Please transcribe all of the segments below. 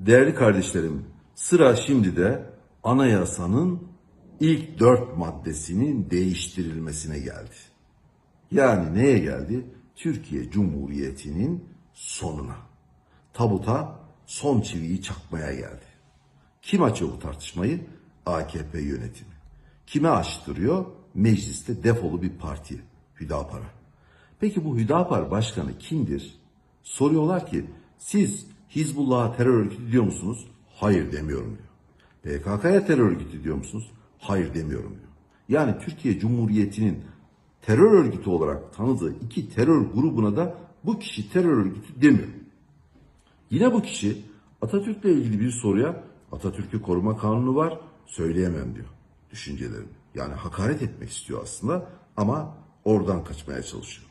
Değerli kardeşlerim, sıra şimdi de anayasanın ilk dört maddesinin değiştirilmesine geldi. Yani neye geldi? Türkiye Cumhuriyeti'nin sonuna. Tabuta son çiviyi çakmaya geldi. Kim açıyor bu tartışmayı? AKP yönetimi. Kime açtırıyor? Mecliste defolu bir parti. Hüdapar'a. Peki bu Hüdapar başkanı kimdir? Soruyorlar ki siz Hizbullah'a terör örgütü diyor musunuz? Hayır demiyorum diyor. PKK'ya terör örgütü diyor musunuz? Hayır demiyorum diyor. Yani Türkiye Cumhuriyeti'nin terör örgütü olarak tanıdığı iki terör grubuna da bu kişi terör örgütü demiyor. Yine bu kişi Atatürk'le ilgili bir soruya Atatürk'ü koruma kanunu var söyleyemem diyor düşüncelerini. Yani hakaret etmek istiyor aslında ama oradan kaçmaya çalışıyor.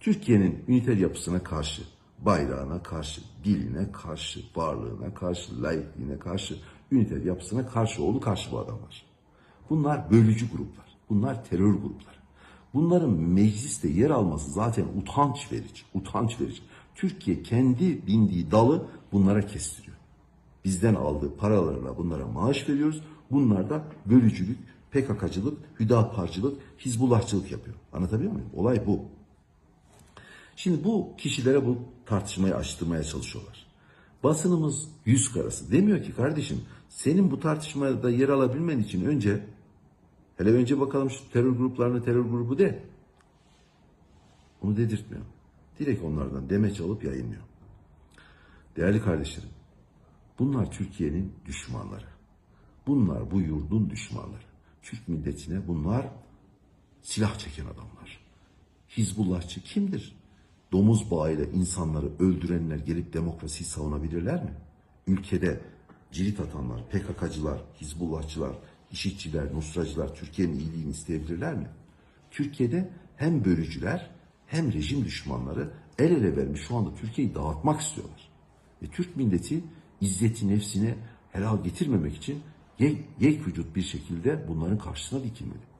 Türkiye'nin üniter yapısına karşı, bayrağına karşı, diline karşı, varlığına karşı, layıklığına karşı, üniter yapısına karşı oldu karşı bu adamlar. Bunlar bölücü gruplar. Bunlar terör grupları. Bunların mecliste yer alması zaten utanç verici. Utanç verici. Türkiye kendi bindiği dalı bunlara kestiriyor. Bizden aldığı paralarla bunlara maaş veriyoruz. Bunlar da bölücülük, PKK'cılık, Hüdaparcılık, Hizbullahçılık yapıyor. Anlatabiliyor muyum? Olay bu. Şimdi bu kişilere bu tartışmayı açtırmaya çalışıyorlar. Basınımız yüz karası. Demiyor ki kardeşim senin bu tartışmada yer alabilmen için önce hele önce bakalım şu terör gruplarına terör grubu de. Onu dedirtmiyor. Direkt onlardan demeç alıp yayınlıyor. Değerli kardeşlerim, bunlar Türkiye'nin düşmanları. Bunlar bu yurdun düşmanları. Türk milletine bunlar silah çeken adamlar. Hizbullahçı kimdir? Domuz bağıyla insanları öldürenler gelip demokrasiyi savunabilirler mi? Ülkede cirit atanlar, PKK'cılar, Hizbullahçılar, işitçiler, Nusracılar Türkiye'nin iyiliğini isteyebilirler mi? Türkiye'de hem bölücüler hem rejim düşmanları el ele vermiş şu anda Türkiye'yi dağıtmak istiyorlar. Ve Türk milleti izzeti nefsine helal getirmemek için yek, yek vücut bir şekilde bunların karşısına dikilmeli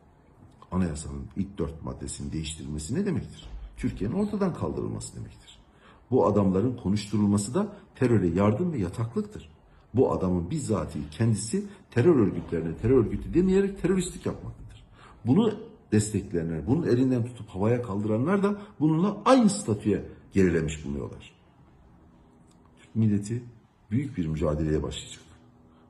anayasanın ilk dört maddesinin değiştirilmesi ne demektir? Türkiye'nin ortadan kaldırılması demektir. Bu adamların konuşturulması da teröre yardım ve yataklıktır. Bu adamın bizzatihi kendisi terör örgütlerine terör örgütü demeyerek teröristlik yapmaktadır. Bunu destekleyenler, bunun elinden tutup havaya kaldıranlar da bununla aynı statüye gerilemiş bulunuyorlar. Türk milleti büyük bir mücadeleye başlayacak.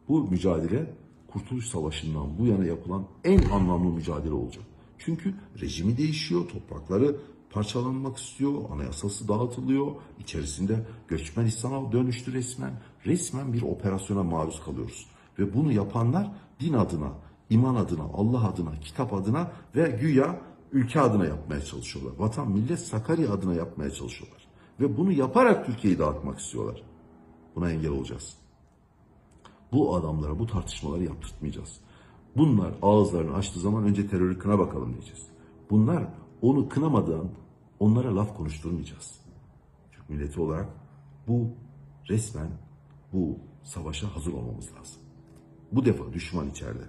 Bu mücadele Kurtuluş Savaşı'ndan bu yana yapılan en anlamlı mücadele olacak. Çünkü rejimi değişiyor, toprakları parçalanmak istiyor, anayasası dağıtılıyor, içerisinde göçmen İslam'a dönüştü resmen. Resmen bir operasyona maruz kalıyoruz. Ve bunu yapanlar din adına, iman adına, Allah adına, kitap adına ve güya ülke adına yapmaya çalışıyorlar. Vatan, millet, Sakarya adına yapmaya çalışıyorlar. Ve bunu yaparak Türkiye'yi dağıtmak istiyorlar. Buna engel olacağız. Bu adamlara bu tartışmaları yaptırtmayacağız. Bunlar ağızlarını açtığı zaman önce terörü bakalım diyeceğiz. Bunlar onu kınamadan onlara laf konuşturmayacağız. Türk milleti olarak bu resmen bu savaşa hazır olmamız lazım. Bu defa düşman içeride.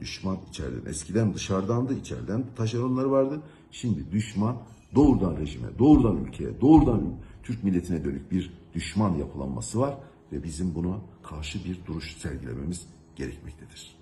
Düşman içeriden. Eskiden dışarıdan da içeriden taşeronları vardı. Şimdi düşman doğrudan rejime, doğrudan ülkeye, doğrudan Türk milletine dönük bir düşman yapılanması var ve bizim buna karşı bir duruş sergilememiz gerekmektedir.